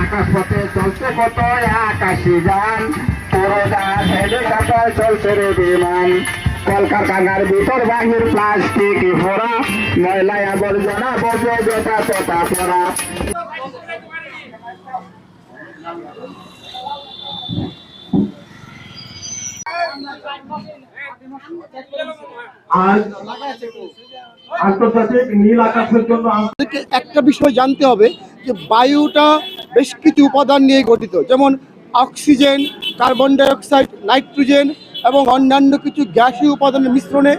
আকাশ পথে চলছে কত আকাশি যান। উড়োজাহাজ হেলিকপ্টার চলছে রে বিমান। কলকারখানার ভিতর বাহির প্লাস্টিক ভরা। ময়লা আবর্জনা বর্জ্য যেটা তোটা পড়া। আন্তর্জাতিক নীল আকাশের জন্য একটা বিষয় জানতে হবে। যে বায়ুটা বেশ কিছু উপাদান নিয়ে গঠিত, যেমন অক্সিজেন, কার্বন ডাইঅক্সাইড, নাইট্রোজেন এবং অন্যান্য কিছু গ্যাসীয় উপাদানের মিশ্রণে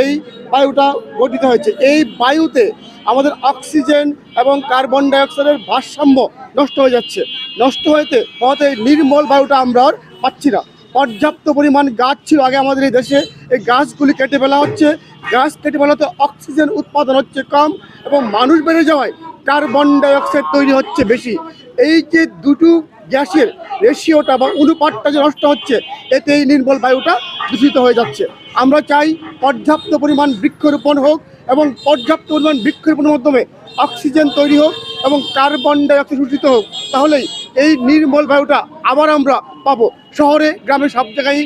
এই বায়ুটা গঠিত হয়েছে। এই বায়ুতে আমাদের অক্সিজেন এবং কার্বন ডাইঅক্সাইডের ভারসাম্য নষ্ট হয়ে যাচ্ছে। নষ্ট হয়েতে হতে নির্মল বায়ুটা আমরা আর পাচ্ছি না। পর্যাপ্ত পরিমাণ গাছ ছিল আগে আমাদের এই দেশে। এই গাছগুলি কেটে ফেলা হচ্ছে। গাছ কেটে ফেলাতে অক্সিজেন উৎপাদন হচ্ছে কম এবং মানুষ বেড়ে যাওয়ায় কার্বন ডাইঅক্সাইড তৈরি হচ্ছে বেশি। এই যে দুটো গ্যাসের রেশিওটা বা অনুপাতটা যে নষ্ট হচ্ছে, এতে এই নির্মল বায়ুটা দূষিত হয়ে যাচ্ছে। আমরা চাই পর্যাপ্ত পরিমাণ বৃক্ষরোপণ হোক এবং পর্যাপ্ত পরিমাণ বৃক্ষরোপণের মাধ্যমে অক্সিজেন তৈরি হোক এবং কার্বন ডাইঅক্সাইড দূষিত হোক, তাহলেই এই নির্মল বায়ুটা আবার আমরা পাবো। শহরে, গ্রামে সব জায়গায়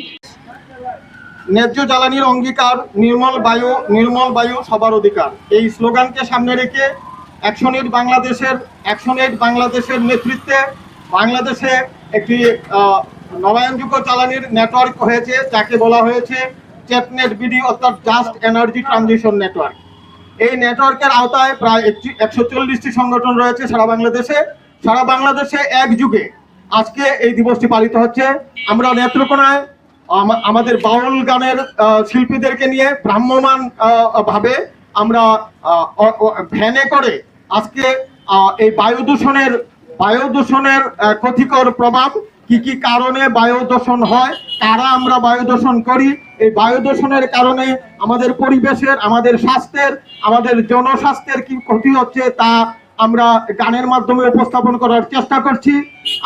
ন্যায্য জ্বালানির অঙ্গীকার, নির্মল বায়ু নির্মল বায়ু সবার অধিকার। এই স্লোগানকে সামনে রেখে অ্যাকশন এইড বাংলাদেশের অ্যাকশন এইড বাংলাদেশের নেতৃত্বে বাংলাদেশে একটি নবায়নযোগ্য জ্বালানির নেটওয়ার্ক হয়েছে, যাকে বলা হয়েছে চেটনেট বিডি অর্থাৎ জাস্ট এনার্জি ট্রানজিশন নেটওয়ার্ক এই নেটওয়ার্কের আওতায় প্রায় একটি, একশো চল্লিশটি সংগঠন রয়েছে সারা বাংলাদেশে। সারা বাংলাদেশে এক যুগে আজকে এই দিবসটি পালিত হচ্ছে। আমরা নেত্রকোনায় আমাদের বাউল গানের শিল্পীদেরকে নিয়ে ভ্রাম্যমান ভাবে আমরা ভ্যানে করে আজকে এই বায়ু দূষণের বায়ু দূষণের ক্ষতিকর প্রভাব কি কি কারণে বায়ু দূষণ হয়, কারা আমরা বায়ু দূষণ করি, এই বায়ু দূষণের কারণে আমাদের পরিবেশের, আমাদের স্বাস্থ্যের, আমাদের জনস্বাস্থ্যের কি ক্ষতি হচ্ছে তা আমরা গানের মাধ্যমে উপস্থাপন করার চেষ্টা করছি।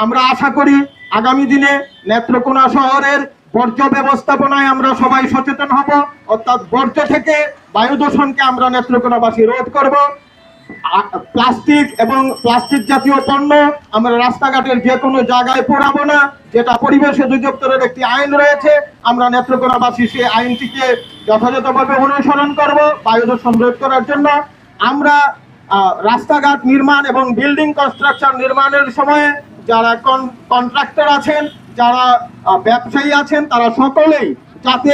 আমরা আশা করি আগামী দিনে নেত্রকোনা শহরের বর্জ্য ব্যবস্থাপনায় আমরা সবাই সচেতন হব, অর্থাৎ বর্জ্য থেকে বায়ু দূষণকে আমরা নেত্রকোনাবাসী রোধ করব। প্লাস্টিক এবং প্লাস্টিক জাতীয় পণ্য আমরা রাস্তাঘাটের যে কোনো জায়গায় পোড়াবো না, যেটা পরিবেশ অধিদপ্তরের একটি আইন রয়েছে, আমরা নেত্রকোনাবাসী সেই আইনটিকে যথাযথভাবে অনুসরণ করব বায়ু দূষণ রোধ করার জন্য। আমরা রাস্তাঘাট নির্মাণ এবং বিল্ডিং কনস্ট্রাকশন নির্মাণের সময়ে যারা কন্ট্রাক্টর আছেন যারা ব্যবসায়ী আছেন, তারা সকলেই যাতে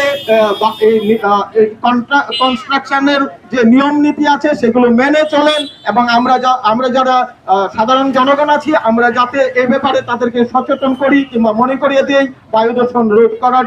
কনস্ট্রাকশনের যে নিয়ম নীতি আছে, সেগুলো মেনে চলেন এবং আমরা যা- আমরা যারা সাধারণ জনগণ আছি, আমরা যাতে এ ব্যাপারে তাদেরকে সচেতন করি কিংবা মনে করিয়ে দিই বায়ু দূষণ রোধ করার